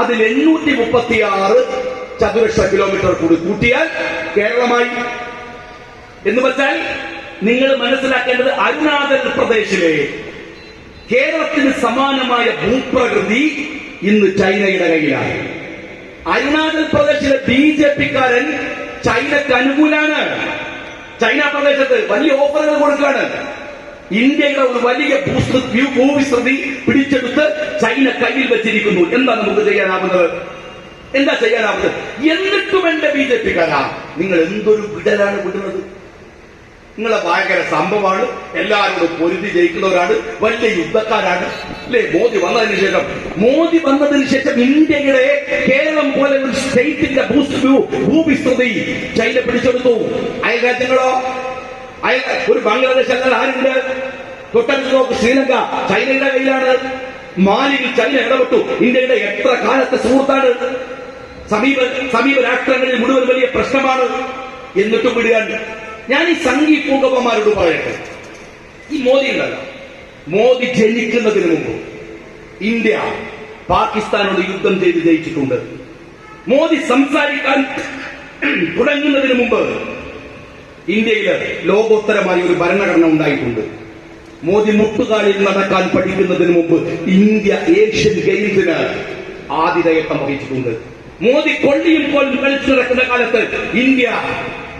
അതിൽ എണ്ണൂറ്റി മുപ്പത്തി ആറ് ചതുരശ്ര കിലോമീറ്റർ കൂടി കൂട്ടിയാൽ കേരളമായി. എന്ന് വെച്ചാൽ നിങ്ങൾ മനസ്സിലാക്കേണ്ടത് അരുണാചൽ പ്രദേശിലെ കേരളത്തിന് സമാനമായ ഭൂപ്രകൃതി ഇന്ന് ചൈനയുടെ കയ്യിലാണ്. അരുണാചൽ പ്രദേശിലെ ബി ജെ പിക്കാരൻ ചൈനക്ക് അനുകൂലാണ്. ചൈന പ്രദേശത്ത് വലിയ ഓഫറുകൾ കൊടുക്കുകയാണ്. ഇന്ത്യയുടെ ഒരു വലിയ ഭൂവിസ്തൃതി പിടിച്ചെടുത്ത് ചൈന കയ്യിൽ വെച്ചിരിക്കുന്നു. എന്താ നമുക്ക് ചെയ്യാനാവുന്നത്? എന്താ ചെയ്യാനാവുന്നത്? എന്നിട്ടും എന്റെ ബി ജെ പിക്കാരാ. നിങ്ങൾ എന്തൊരു വിടലാണ് വിടുന്നത് നിങ്ങളെ ഭയങ്കര സംഭവമാണ്. എല്ലാവരോടും പൊരുതി ജയിക്കുന്നവരാണ്. വലിയ യുദ്ധക്കാരാണ്. അല്ലേ മോദി വന്നതിന് ശേഷം? മോദി വന്നതിന് ശേഷം ഇന്ത്യയുടെ കേരളം പോലെ ഒരു സ്റ്റേറ്റിന്റെ ഭൂവിസ്തൃതി ചൈന പിടിച്ചെടുത്തു. അയൽ ഒരു ബംഗ്ലാദേശ് അല്ലാതെ ആരുണ്ട്? തൊട്ടടുത്ത് നോക്ക് ശ്രീലങ്ക. ചൈനയുടെ കയ്യിലാണ്. മാലിയിൽ ചൈന ഇടപെട്ടു. ഇന്ത്യയുടെ എത്ര കാലത്തെ സുഹൃത്താണ്? സമീപ സമീപ രാഷ്ട്രങ്ങളിൽ മുഴുവൻ വലിയ പ്രശ്നമാണ്. എന്നിട്ടും വിടുകയാണ്. ഞാൻ ഈ സംഘി പൂങ്കപ്പന്മാരോട് പറയട്ടെ. ഈ മോദി ഉണ്ടല്ലോ. മോദി ജനിക്കുന്നതിന് മുമ്പ് ഇന്ത്യ പാകിസ്ഥാനോട് യുദ്ധം ചെയ്ത് ജയിച്ചിട്ടുണ്ട്. മോദി സംസാരിക്കാൻ തുടങ്ങുന്നതിന് മുമ്പ് ഇന്ത്യയിൽ ലോകോത്തരമായ ഒരു ഭരണഘടന ഉണ്ടായിട്ടുണ്ട്. മോദി മുട്ടുകാലിൽ നടക്കാൻ പഠിക്കുന്നതിന് മുമ്പ് ഇന്ത്യ ഏഷ്യൻ ഗെയിംസിന് ആതിഥേയത്വം വഹിച്ചിട്ടുണ്ട്. മോദി കൊള്ളിയും കൊല്ലും കളിച്ചു നടക്കുന്ന കാലത്ത് ഇന്ത്യ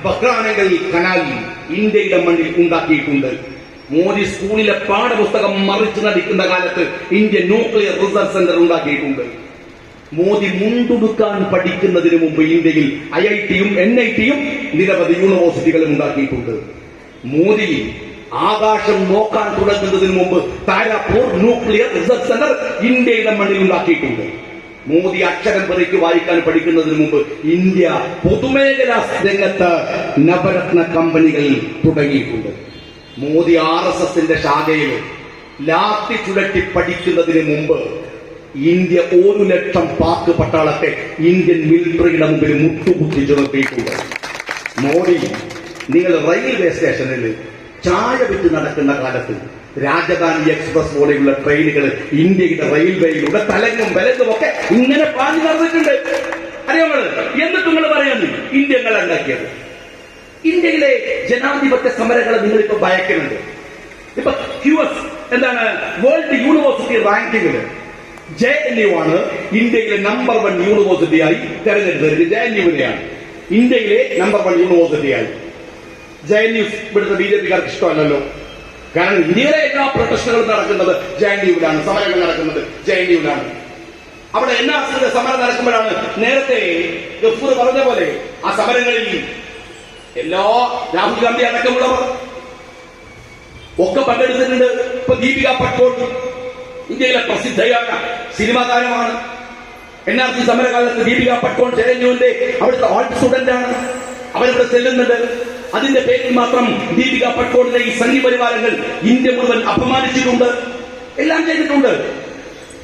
ബഹ്റാനകളിൽ കനാലി ഇന്ത്യയുടെ മണ്ണിൽ ഉണ്ടാക്കിയിട്ടുണ്ട്. മോദി സ്കൂളിലെ പാഠപുസ്തകം മറിച്ചു നടിക്കുന്ന കാലത്ത് ഇന്ത്യ ന്യൂക്ലിയർ റിസർച്ച് സെന്റർ ഉണ്ടാക്കിയിട്ടുണ്ട്. മോദി മുണ്ടുടുക്കാൻ പഠിക്കുന്നതിന് മുമ്പ് ഇന്ത്യയിൽ ഐ ഐ ടിയും എൻ ഐ ടിയും നിരവധി യൂണിവേഴ്സിറ്റികളും ഉണ്ടാക്കിയിട്ടുണ്ട്. മോദി ആകാശം നോക്കാൻ തുടങ്ങുന്നതിന് മുമ്പ് താരാപൂർ ന്യൂക്ലിയർ റിസർച്ച് സെന്റർ ഇന്ത്യയുടെ മണ്ണിൽ ഉണ്ടാക്കിയിട്ടുണ്ട്. മോദി അക്ഷരം പതിക്ക് വായിക്കാൻ പഠിക്കുന്നതിന് മുമ്പ് ഇന്ത്യ പൊതുമേഖലാ രംഗത്ത് നവരത്ന കമ്പനികൾ തുടങ്ങിയിട്ടുണ്ട്. മോദി ആർ എസ് എസിന്റെ ശാഖയിൽ ലാത്തി ചുഴറ്റി പഠിക്കുന്നതിന് മുമ്പ് ഇന്ത്യ ഒരു ലക്ഷം പാക് പട്ടാളത്തെ ഇന്ത്യൻ മിലിറ്ററിയുടെ മുമ്പിൽ മുട്ടുകുത്തി ചുമത്തിയിട്ടുണ്ട്. മോഡി നിങ്ങൾ റെയിൽവേ സ്റ്റേഷനിൽ ചായ വിറ്റ് നടക്കുന്ന കാലത്ത് രാജധാനി എക്സ്പ്രസ് പോലെയുള്ള ട്രെയിനുകൾ ഇന്ത്യയുടെ റെയിൽവേയിലൂടെ തലങ്ങും വിലങ്ങും ഒക്കെ ഇങ്ങനെ പാഞ്ഞു നടന്നിട്ടുണ്ട്. അറിയാമോ എന്നിട്ട് നിങ്ങൾ പറയുന്നു ഇന്ത്യ നിങ്ങൾ ഉണ്ടാക്കിയത്. ഇന്ത്യയിലെ ജനാധിപത്യ സമരങ്ങളെ നിങ്ങൾ ഇപ്പൊ ഭയക്കുന്നുണ്ട്. ഇപ്പൊ ക്യു എസ് എന്താണ് വേൾഡ് യൂണിവേഴ്സിറ്റി റാങ്കിങ്ങിൽ ജെ എൻ യു ആണ് ഇന്ത്യയിലെ നമ്പർ വൺ യൂണിവേഴ്സിറ്റിയായി തെരഞ്ഞെടുത്തത്. ജെ എൻ യുവിനെയാണ് ഇന്ത്യയിലെ നമ്പർ വൺ യൂണിവേഴ്സിറ്റിയായി ജെ എൻ യു ഇവിടുത്തെ ബി ജെ പിക്കാർക്ക് ഇഷ്ടമല്ലല്ലോ. കാരണം ഇന്ത്യയിലെ എല്ലാ പ്രൊട്ടസ്റ്റുകളും നടക്കുന്നത് ജെ എൻ യുവിലാണ് സമരങ്ങൾ നടക്കുന്നത് ജെ എൻ യുവിലാണ് അവിടെ സിയുടെ സമരം നടക്കുമ്പോഴാണ് നേരത്തെ ഗഫൂർ പറഞ്ഞ പോലെ ആ സമരങ്ങളിൽ എല്ലാ രാഹുൽ ഗാന്ധി അടക്കമുള്ളവർ ഒക്കെ പങ്കെടുത്തിട്ടുണ്ട്. ഇപ്പൊ ദീപിക പട്ടോൾ ഇന്ത്യയിലെ പ്രസിദ്ധയായ സിനിമാ താരമാണ് എൻ ആർ സി സമരകാലത്ത് ദീപിക പട്ടോൾ ചെരഞ്ഞുവിന്റെ അവിടുത്തെ ആർട്ട് സ്റ്റുഡന്റ് ആണ് അവരിവിടെ ചെല്ലുന്നുണ്ട് അതിന്റെ പേരിൽ മാത്രം ദീപിക പട്ടോളിന്റെ ഈ സംഘി പരിവാരങ്ങൾ ഇന്ത്യ മുഴുവൻ അപമാനിച്ചിട്ടുണ്ട്. എല്ലാം ചെയ്തിട്ടുണ്ട്.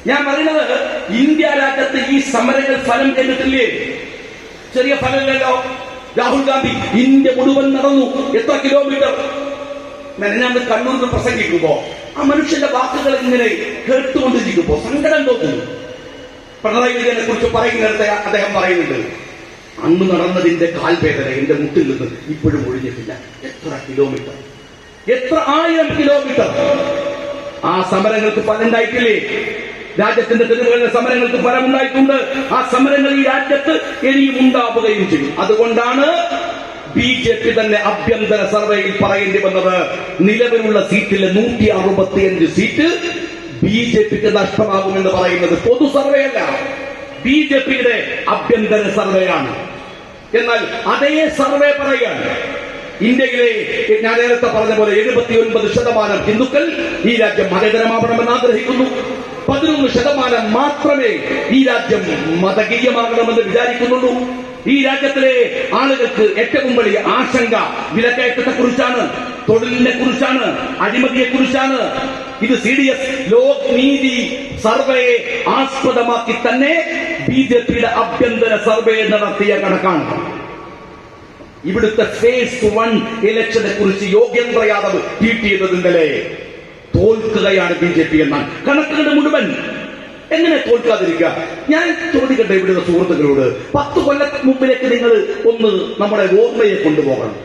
ഞാൻ പറയുന്നത് ഇന്ത്യ രാജ്യത്ത് ഈ സമരങ്ങൾ ഫലം ചെയ്തിട്ടില്ലേ? ചെറിയ ഫലമില്ലല്ലോ. രാഹുൽ ഗാന്ധി ഇന്ത്യ മുഴുവൻ നടന്നു. എത്ര കിലോമീറ്റർ മെനഞ്ഞാണ്ട് കണ്ണൂരിൽ പ്രസംഗിക്കുമ്പോ ആ മനുഷ്യന്റെ വാക്കുകൾ ഇങ്ങനെ കേട്ടുകൊണ്ടിരിക്കുമ്പോ സങ്കടം തോന്നുന്നു. പിണറായി വിജയനെ കുറിച്ച് പറയുന്നിടത്ത് അദ്ദേഹം പറയുന്നുണ്ട് അന്ന് നടന്നതിന്റെ കാൽവേദന എന്റെ മുട്ടിൽ നിന്ന് ഇപ്പോഴും ഒഴിഞ്ഞിട്ടില്ല. എത്ര കിലോമീറ്റർ എത്ര ആയിരം കിലോമീറ്റർ ആ സമരങ്ങൾക്ക് ഫലമുണ്ടായിട്ടില്ലേ? രാജ്യത്തിന്റെ തെരുവുകളിലെ സമരങ്ങൾക്ക് ഫലമുണ്ടായിട്ടുണ്ട്. ആ സമരങ്ങൾ ഈ രാജ്യത്ത് ഇനിയും ഉണ്ടാവുകയും ചെയ്യും. അതുകൊണ്ടാണ് ബി ജെ പി തന്നെ ആഭ്യന്തര സർവേയിൽ പറയേണ്ടി വന്നത് നിലവിലുള്ള സീറ്റിലെ നൂറ്റി അറുപത്തിയഞ്ച് സീറ്റ് ബി ജെ പിക്ക് നഷ്ടമാകുമെന്ന് പറയുന്നത് പൊതു സർവേ അല്ല ബി ജെ പിയുടെ ആഭ്യന്തര സർവേയാണ്. എന്നാൽ അതേ സർവേ പറയുകയാണ് ഇന്ത്യയിലെ ഞാൻ നേരത്തെ പറഞ്ഞ പോലെ എഴുപത്തി ഒൻപത് ശതമാനം ഹിന്ദുക്കൾ ഈ രാജ്യം മതേതരമാവണമെന്ന് ആഗ്രഹിക്കുന്നു. പതിനൊന്ന് ശതമാനം മാത്രമേ ഈ രാജ്യം മതകീയമാകണമെന്ന് വിചാരിക്കുന്നുള്ളൂ. ഈ രാജ്യത്തിലെ ആളുകൾക്ക് ഏറ്റവും വലിയ ആശങ്ക വിലക്കയറ്റത്തെ കുറിച്ചാണ് തൊഴിലിനെ കുറിച്ചാണ് അഴിമതിയെ കുറിച്ചാണ് ഇത് സി ഡി എസ് ലോക് നീതി സർവേയെ ആസ്പദമാക്കി തന്നെ ബി ജെ പിയുടെ ആഭ്യന്തര സർവേ നടത്തിയ കണക്കാണ്. ഇവിടുത്തെ ഫേസ് വൺ ഇലക്ഷനെ കുറിച്ച് യോഗേന്ദ്ര യാദവ് ട്വീറ്റ് ചെയ്തത് ഇന്നലെ തോൽക്കുകയാണ് ബി ജെ പി എന്നാൽ കണക്കുകൾ മുഴുവൻ എങ്ങനെ തോൽക്കാതിരിക്കുക? ഞാൻ ചോദിക്കട്ടെ ഇവിടുത്തെ സുഹൃത്തുക്കളോട് പത്ത് കൊല്ലം മുമ്പിലേക്ക് നിങ്ങൾ ഒന്ന് നമ്മുടെ ഓർമ്മയെ കൊണ്ടുപോകണം.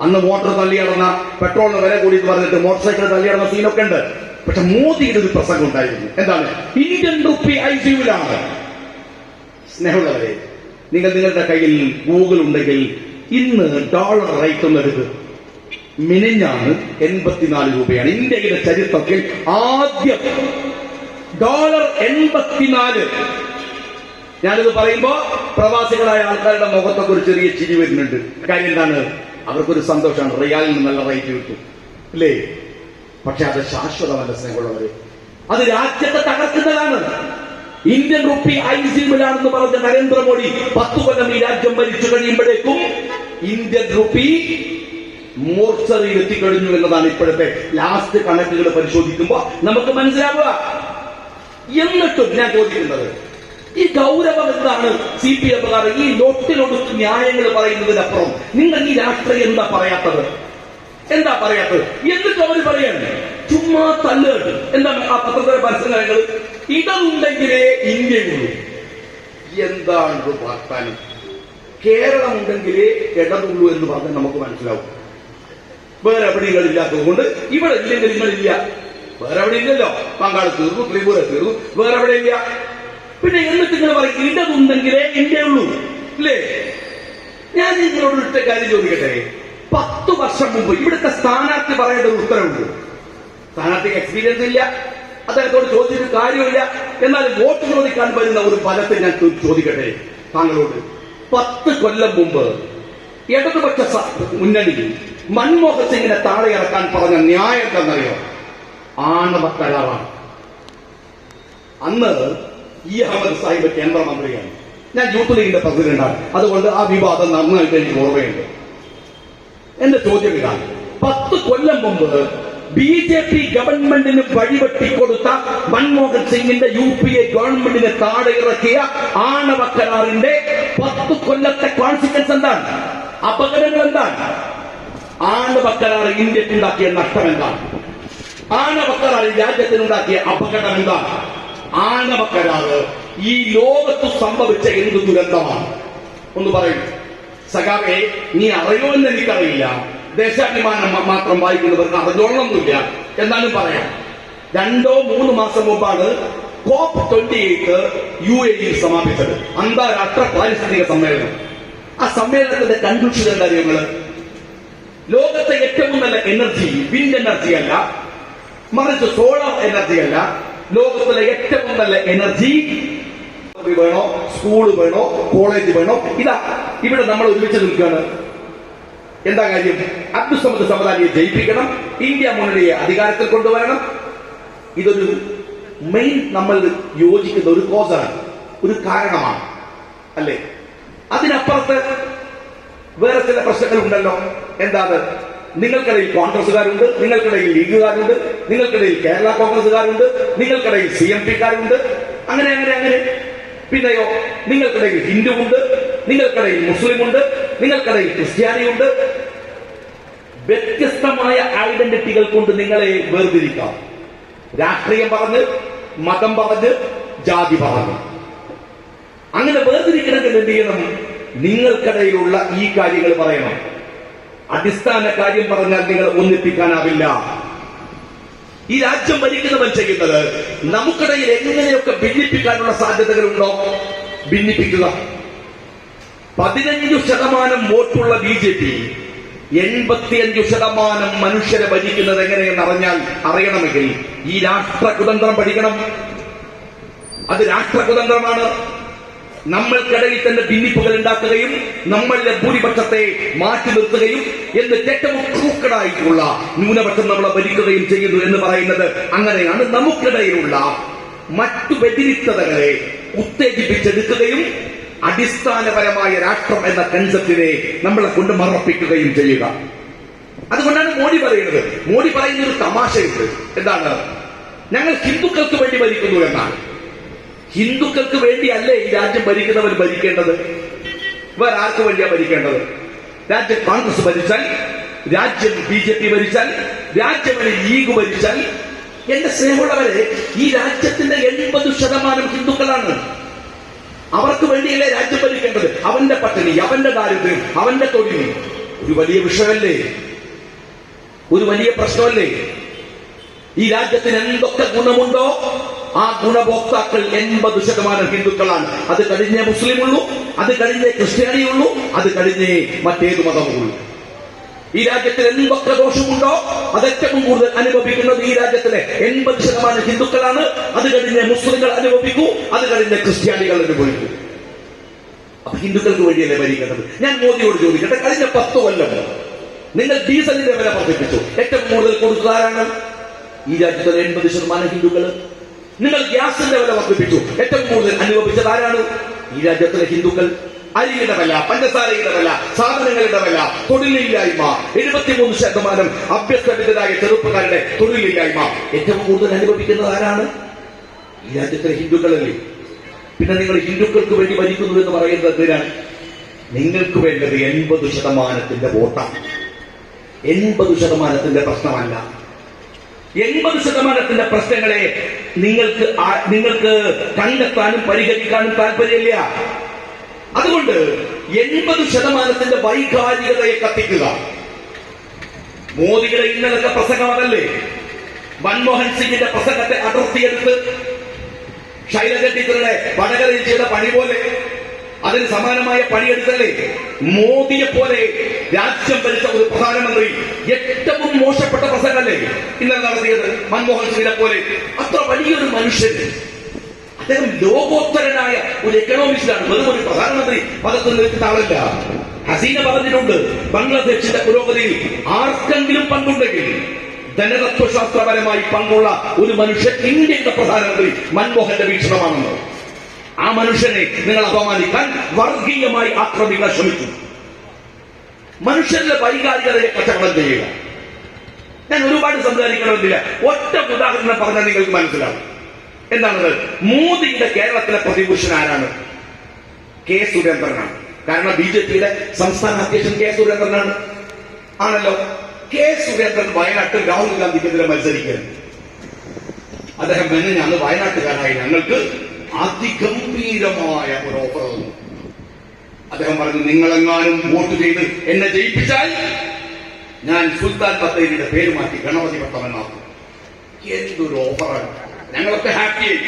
അന്ന് മോട്ടോർ തള്ളിയടന്ന പെട്രോളിന് വില കൂടി പറഞ്ഞിട്ട് മോട്ടോർ സൈക്കിൾ തള്ളിയടന്ന സീനൊക്കെ ഉണ്ട്. പക്ഷെ മോദിയുടെ ഒരു പ്രസംഗം ഉണ്ടായിരുന്നു. എന്താണ്? ഇന്ത്യൻ റുപ്പി ഐ സിയുലാണ് സ്നേഹമുള്ളവരെ നിങ്ങൾ നിങ്ങളുടെ കയ്യിൽ ഗൂഗിൾ ഉണ്ടെങ്കിൽ ഇന്ന് ഡോളർ റേറ്റ് മിനിഞ്ഞാണ് എൺപത്തിനാല് രൂപയാണ് ഇന്ത്യയുടെ ചരിത്രത്തിൽ ആദ്യം. ഡോളർ എൺപത്തിനാല്. ഞാനിത് പറയുമ്പോ പ്രവാസികളായ ആൾക്കാരുടെ മുഖത്തൊക്കെ ഒരു ചെറിയ ചിരി വരുന്നുണ്ട്. കാര്യം എന്താണ്? അവർക്കൊരു സന്തോഷമാണ്. റിയാലിൽ നല്ല റേറ്റ് കിട്ടും. അല്ലേ? പക്ഷെ അത് ശാശ്വതമല്ല സ്നേഹമുള്ളവരെ. അത് രാജ്യത്തെ തകർക്കുന്നതാണ്. ഇന്ത്യൻ റുപ്പി ഐ സിമിലാണെന്ന് പറഞ്ഞ നരേന്ദ്രമോദി പത്തു കൊല്ലം ഈ രാജ്യം ഭരിച്ചു കഴിയുമ്പോഴേക്കും ഇന്ത്യൻ റുപ്പി മോർച്ചറിയിൽ എത്തിക്കഴിഞ്ഞു എന്നതാണ് ഇപ്പോഴത്തെ ലാസ്റ്റ് കണക്കുകൾ പരിശോധിക്കുമ്പോൾ നമുക്ക് മനസ്സിലാവുക. എന്നിട്ടും ഞാൻ ചോദിക്കുന്നത് ഈ ഗൗരവം എന്താണ്? സി പി എമ്മുകാർ ഈ നോട്ടിനൊടുക്ക് ന്യായങ്ങൾ പറയുന്നതിനപ്പുറം നിങ്ങൾ ഈ രാഷ്ട്രീയം എന്താ പറയാത്തത്? എന്താ പറയാത്തത്? എന്നിട്ട് അവർ പറയാണ് ചുമ്മാ തല്ലുകെട്ട് എന്താ ആ പത്രത്തിലെ പരസ്യങ്ങൾ? ഇടമുണ്ടെങ്കിലേ ഇന്ത്യയുള്ളൂ. എന്താണ് ഇത് വാർത്താനം കേരളം ഉണ്ടെങ്കിലേ ഇടതുള്ളൂ എന്ന് പറഞ്ഞാൽ നമുക്ക് മനസ്സിലാവും. വേറെ എവിടെയും ഇല്ലാത്തത് കൊണ്ട് ഇവിടെ ഇല്ലെങ്കിൽ നിങ്ങളില്ല വേറെ എവിടെ ഇല്ലല്ലോ. പങ്കാൾ തീർന്നു ത്രിപുര തീർന്നു വേറെ എവിടെ ഇല്ല. പിന്നെ എന്നിട്ട് നിങ്ങൾ പറയും ഇടതുണ്ടെങ്കിലേ ഇന്ത്യയുള്ളൂ അല്ലേ ഞാൻ നിങ്ങളോട് ഇട്ട കാര്യം ചോദിക്കട്ടെ? പത്ത് വർഷം മുമ്പ് ഇവിടുത്തെ സ്ഥാനാർത്ഥി പറയേണ്ട ഒരു ഉത്തരവുണ്ട്. സ്ഥാനാർത്ഥിക്ക് എക്സ്പീരിയൻസ് ഇല്ല. അദ്ദേഹത്തോട് ചോദിച്ചിട്ട് കാര്യമില്ല. എന്നാൽ വോട്ട് ചോദിക്കാൻ വരുന്ന ഒരു ഫലത്തെ ഞാൻ ചോദിക്കട്ടെ താങ്കളോട്. പത്ത് കൊല്ലം മുമ്പ് ഇടതുപക്ഷ മുന്നണി മൻമോഹൻ സിംഗിനെ താഴെ ഇറക്കാൻ പറഞ്ഞ ന്യായം എന്താണെന്നറിയോ? ആണവ കരാറാണ് അന്ന് ഈ അഹമ്മദ് സാഹിബ് കേന്ദ്രമന്ത്രിയാണ്. ഞാൻ യൂത്ത് ലീഗിന്റെ പ്രസിഡന്റാണ് അതുകൊണ്ട് ആ വിവാദം നന്നായിട്ട് എനിക്ക് ഓർമ്മയുണ്ട്. എന്റെ ചോദ്യം ഇതാണ്. പത്ത് കൊല്ലം മുമ്പ് ബി ജെ പി ഗവൺമെന്റിന് വഴിവെട്ടിക്കൊടുത്ത മൻമോഹൻ സിംഗിന്റെ യു പി എ ഗവൺമെന്റിന് താഴെ ഇറക്കിയ ആണവ കരാറിന്റെ പത്ത് കൊല്ലത്തെ കോൺസിക്വൻസ് എന്താണ്? അപകടങ്ങൾ എന്താണ്? ആണവ കരാർ ഇന്ത്യക്കുണ്ടാക്കിയ നഷ്ടം എന്താണ്? ആണവ കരാർ ഈ രാജ്യത്തിനുണ്ടാക്കിയ അപകടം എന്താണ്? ആണവ ഈ ലോകത്ത് സംഭവിച്ച എന്ത് ദുരന്തമാണ്? ഒന്ന് പറയൂ. സഖാവെ നീ അറിയുമെന്ന് എനിക്കറിയില്ല. ദേശാഭിമാനം മാത്രം വായിക്കുന്നവർക്ക് അറിഞ്ഞോളണമെന്നില്ല. എന്നാലും പറയാം. രണ്ടോ മൂന്ന് മാസം മുമ്പാണ് COP twenty eight U A ഇയിൽ സമാപിച്ചത്. അന്താരാഷ്ട്ര പാരിസ്ഥിതിക സമ്മേളനം. ആ സമ്മേളനത്തിന്റെ കൺക്ലൂഷൻ എന്താ ലോകത്തെ ഏറ്റവും നല്ല എനർജി വിൻഡ് എനർജി അല്ല മറിച്ച് സോളാർ എനർജി അല്ല. ലോകത്തിലെ ഏറ്റവും നല്ല എനർജി വേണോ സ്കൂൾ വേണോ കോളേജ് വേണോ ഇതാ ഇവിടെ നമ്മൾ ഒരുമിച്ച് നിൽക്കുകയാണ്. എന്താ കാര്യം? അബ്ദുസമദ് സമദാനിയെ ജയിപ്പിക്കണം ഇന്ത്യ മുന്നണിയെ അധികാരത്തിൽ കൊണ്ടുവരണം. ഇതൊരു മെയിൻ നമ്മൾ യോജിക്കുന്ന ഒരു കോസാണ് ഒരു കാരണമാണ്. അല്ലേ? അതിനപ്പുറത്ത് വേറെ ചില പ്രശ്നങ്ങൾ ഉണ്ടല്ലോ എന്താണ് നിങ്ങൾക്കിടയിൽ കോൺഗ്രസുകാരുണ്ട് നിങ്ങൾക്കിടയിൽ ലീഗുകാരുണ്ട് നിങ്ങൾക്കിടയിൽ കേരള കോൺഗ്രസുകാരുണ്ട് നിങ്ങൾക്കിടയിൽ സി എം പിക്കാരുണ്ട്. അങ്ങനെ അങ്ങനെ അങ്ങനെ. പിന്നെയോ നിങ്ങൾക്കിടയിൽ ഹിന്ദുവുണ്ട് നിങ്ങൾക്കിടയിൽ മുസ്ലിമുണ്ട് നിങ്ങൾക്കിടയിൽ ക്രിസ്ത്യാനിയുണ്ട്. വ്യത്യസ്തമായ ഐഡന്റിറ്റികൾ കൊണ്ട് നിങ്ങളെ വേർതിരിക്കാം. രാഷ്ട്രീയം പറഞ്ഞ് മതം പറഞ്ഞ് ജാതി പറഞ്ഞ്. അങ്ങനെ വേർതിരിക്കണമെങ്കിൽ എന്ത് ചെയ്യണം? നിങ്ങൾക്കിടയിലുള്ള ഈ കാര്യങ്ങൾ പറയണം. അടിസ്ഥാന കാര്യം പറഞ്ഞാൽ നിങ്ങൾ ഒന്നിപ്പിക്കാനാവില്ല. ഈ രാജ്യം ഭരിക്കുന്നവൻ ചെയ്യുന്നത് നമുക്കിടയിൽ എങ്ങനെയൊക്കെ ഭിന്നിപ്പിക്കാനുള്ള സാധ്യതകളുണ്ടോ? ഭിന്നിപ്പിക്കുക. പതിനഞ്ചു ശതമാനം വോട്ടുള്ള ബി ജെ പി എൺപത്തിയഞ്ചു ശതമാനം മനുഷ്യരെ ഭരിക്കുന്നത് എങ്ങനെയെന്ന് അറിഞ്ഞാൽ അറിയണമെങ്കിൽ ഈ രാഷ്ട്രകുതന്ത്രം പഠിക്കണം. അത് രാഷ്ട്രകുതന്ത്രമാണ് നമ്മൾക്കിടയിൽ തന്നെ ഭിന്നിപ്പുകൾ ഉണ്ടാക്കുകയും നമ്മളുടെ ഭൂരിപക്ഷത്തെ മാറ്റി നിർത്തുകയും എന്നിട്ട് ഏറ്റവും ക്രൂക്കടായിട്ടുള്ള ന്യൂനപക്ഷം നമ്മളെ ഭരിക്കുകയും ചെയ്യുന്നു എന്ന് പറയുന്നത് അങ്ങനെയാണ് നമുക്കിടയിലുള്ള മറ്റു വ്യതിരിക്തതകളെ ഉത്തേജിപ്പിച്ചെടുക്കുകയും അടിസ്ഥാനപരമായ രാഷ്ട്രം എന്ന കൺസെപ്റ്റിനെ നമ്മളെ കൊണ്ട് മറപ്പിക്കുകയും ചെയ്യുക. അതുകൊണ്ടാണ് മോഡി പറയുന്നത്. മോഡി പറയുന്ന ഒരു തമാശയുണ്ട്. എന്താണ്? ഞങ്ങൾ ഹിന്ദുക്കൾക്ക് വേണ്ടി ഭരിക്കുന്നു എന്നാണ്. ഹിന്ദുക്കൾക്ക് വേണ്ടിയല്ലേ ഈ രാജ്യം ഭരിക്കുന്നവർ ഭരിക്കേണ്ടത്? വേറെ ആർക്ക് വേണ്ടിയാ ഭരിക്കേണ്ടത്? രാജ്യം കോൺഗ്രസ് ഭരിച്ചാൽ രാജ്യം ബി ജെ പി ഭരിച്ചാൽ രാജ്യം ലീഗ് ഭരിച്ചാൽ എന്റെ സ്നേഹമുള്ളവരെ ഈ രാജ്യത്തിന്റെ എൺപത് ശതമാനം ഹിന്ദുക്കളാണ്. അവർക്ക് വേണ്ടിയല്ലേ രാജ്യം ഭരിക്കേണ്ടത്? അവന്റെ പട്ടിണി അവന്റെ ദാരിദ്ര്യം അവന്റെ തൊഴിൽ. ഒരു വലിയ വിഷയമല്ലേ? ഒരു വലിയ പ്രശ്നമല്ലേ? ഈ രാജ്യത്തിന് എന്തൊക്കെ ഗുണമുണ്ടോ? ആ ഗുണഭോക്താക്കൾ എൺപത് ശതമാനം ഹിന്ദുക്കളാണ്. അത് കഴിഞ്ഞേ മുസ്ലിം ഉള്ളൂ അത് കഴിഞ്ഞേ ക്രിസ്ത്യാനി ഉള്ളൂ അത് കഴിഞ്ഞേ മറ്റേത് മതമുള്ളൂ ഈ രാജ്യത്തിൽ എന്തൊക്കെ ദോഷമുണ്ടോ അതേറ്റവും കൂടുതൽ അനുഭവിക്കുന്നത് ഈ രാജ്യത്തിലെ എൺപത് ശതമാനം ഹിന്ദുക്കളാണ്. അത് കഴിഞ്ഞ് മുസ്ലിങ്ങൾ അനുഭവിക്കൂ അത് കഴിഞ്ഞ് ക്രിസ്ത്യാനികൾ അനുഭവിക്കൂ. അപ്പൊ ഹിന്ദുക്കൾക്ക് വേണ്ടിയല്ലേ ഭരിക്കേണ്ടത് ഞാൻ മോദിയോട് ചോദിക്കട്ടെ കഴിഞ്ഞ പത്ത് കൊല്ലം നിങ്ങൾ ഡീസലിന്റെ വില വർദ്ധിപ്പിച്ചു. ഏറ്റവും കൂടുതൽ കൊടുത്തതാരാണ് ഈ രാജ്യത്തിലെ എൺപത് ശതമാനം ഹിന്ദുക്കൾ നിങ്ങൾ ഗ്യാസിന്റെ വില വർദ്ധിപ്പിച്ചു. ഏറ്റവും കൂടുതൽ അനുഭവിച്ചത് ആരാണ്? ഈ രാജ്യത്തിലെ ഹിന്ദുക്കൾ. അരിയുടെ വില പഞ്ചസാരയുടെ വില സാധനങ്ങളുടെ വില തൊഴിലില്ലായ്മ. എഴുപത്തിമൂന്ന് ശതമാനം അഭ്യസ്തവിധരായ ചെറുപ്പക്കാരുടെ തൊഴിലില്ലായ്മ. ഏറ്റവും കൂടുതൽ അനുഭവിക്കുന്നത് ആരാണ്? ഈ രാജ്യത്തിലെ ഹിന്ദുക്കളല്ലേ? പിന്നെ നിങ്ങൾ ഹിന്ദുക്കൾക്ക് വേണ്ടി ഭരിക്കുന്നു എന്ന് പറയുന്നത് എന്തിനാണ്? നിങ്ങൾക്ക് വേണ്ടത് എൺപത് ശതമാനത്തിന്റെ വോട്ടാണ്. എൺപത് ശതമാനത്തിന്റെ പ്രശ്നമല്ല. എൺപത് ശതമാനത്തിന്റെ പ്രശ്നങ്ങളെ നിങ്ങൾക്ക് നിങ്ങൾക്ക് കണ്ടെത്താനും പരിഹരിക്കാനും താല്പര്യമില്ല. അതുകൊണ്ട് എൺപത് ശതമാനത്തിന്റെ വൈകാരികതയെ കത്തിക്കുക. മോദിയുടെ ഇന്നലത്തെ പ്രസംഗമാണല്ലേ മൻമോഹൻ സിംഗിന്റെ പ്രസംഗത്തെ അടർത്തിയെടുത്ത് ശൈലജ ടീച്ചറുടെ വടകരയിൽ ചെയ്ത പണി പോലെ അതിന് സമാനമായ പണിയെടുത്തല്ലേ? മോദിയെ പോലെ രാജ്യം ഭരിച്ച ഒരു പ്രധാനമന്ത്രി ഏറ്റവും മോശപ്പെട്ട പ്രസംഗമല്ലേ ഇന്നലെ നടത്തിയത് മൻമോഹൻ സിംഗിനെ പോലെ. അത്ര വലിയൊരു മനുഷ്യൻ. അദ്ദേഹം ലോകോത്തരനായ ഒരു എക്കണോമിസ്റ്റാണ് വെറും ഒരു പ്രധാനമന്ത്രി പദത്തിൽ നിൽക്കുന്ന ആളല്ല. ഹസീന പറഞ്ഞിട്ടുണ്ട് ബംഗ്ലാദേശിന്റെ പുരോഗതിയിൽ ആർക്കെങ്കിലും പങ്കുണ്ടെങ്കിൽ ധനതത്വശാസ്ത്രപരമായി പങ്കുള്ള ഒരു മനുഷ്യൻ ഇന്ത്യയുടെ പ്രധാനമന്ത്രി മൻമോഹന്റെ വീക്ഷണമാണെന്ന്. ആ മനുഷ്യനെ നിങ്ങൾ അപമാനിക്കാൻ വർഗീയമായി ആക്രമിക്കാൻ ശ്രമിച്ചു മനുഷ്യന്റെ വൈകാരികതയെ കച്ചവടം ചെയ്യുക. ഞാൻ ഒരുപാട് സംസാരിക്കണമെന്നില്ല. ഒറ്റ ഉദാഹരണം പറഞ്ഞാൽ നിങ്ങൾക്ക് മനസ്സിലാവും. എന്താണത്? മോദിയുടെ കേരളത്തിലെ പ്രതിപുരുഷൻ ആരാണ്? കെ സുരേന്ദ്രനാണ്. കാരണം ബി ജെ പിയുടെ സംസ്ഥാന അധ്യക്ഷൻ കെ സുരേന്ദ്രനാണ്. ആണല്ലോ? കെ സുരേന്ദ്രൻ വയനാട്ടിൽ രാഹുൽ ഗാന്ധിക്കെതിരെ മത്സരിക്കുകയാണ്. അദ്ദേഹം മെനഞ്ഞാണ് വയനാട്ടുകാരായി ഞങ്ങൾക്ക് അതിഗംഭീരമായ ഒരു ഓഫർ തന്നു അദ്ദേഹം പറഞ്ഞു നിങ്ങളെങ്ങാനും വോട്ട് ചെയ്ത് എന്നെ ജയിപ്പിച്ചാൽ ഞാൻ സുൽത്താൻ ബത്തേരിയുടെ പേര് മാറ്റി ഗണപതി പട്ടമെന്നാക്കും എന്തൊരു ഓഫറാണ് ഞങ്ങളൊക്കെ ഹാപ്പിയായി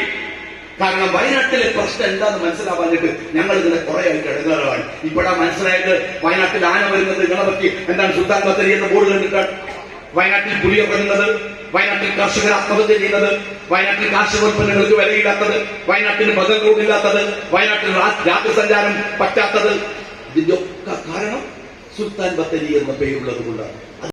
കാരണം വയനാട്ടിലെ പ്രശ്നം എന്താന്ന് മനസ്സിലാവാഞ്ഞിട്ട് ഞങ്ങൾ ഇതിനെ കുറെ ആയിട്ട് ഇടങ്ങാറാണ് ഇപ്പോഴാ മനസ്സിലായത് വയനാട്ടിൽ ആന വരുന്നത് ഗണപതി എന്താണ് സുൽത്താൻ ബത്തേരി എന്ന ബോർഡ് കണ്ടിട്ടാണ്? വയനാട്ടിൽ പുലിയ വരുന്നത് വയനാട്ടിൽ കർഷകർ ആത്മഹത്യ ചെയ്യുന്നത് വയനാട്ടിൽ കാർഷികോൽപ്പന്നങ്ങൾക്ക് വിലയില്ലാത്തത് വയനാട്ടിൽ ബദൽ റോഡില്ലാത്തത് വയനാട്ടിൽ രാത്രി സഞ്ചാരം പറ്റാത്തത്. ഇതിന്റെ ഒക്കെ കാരണം സുൽത്താൻ ബത്തേരി എന്ന പേരുള്ളത് കൊണ്ടാണ്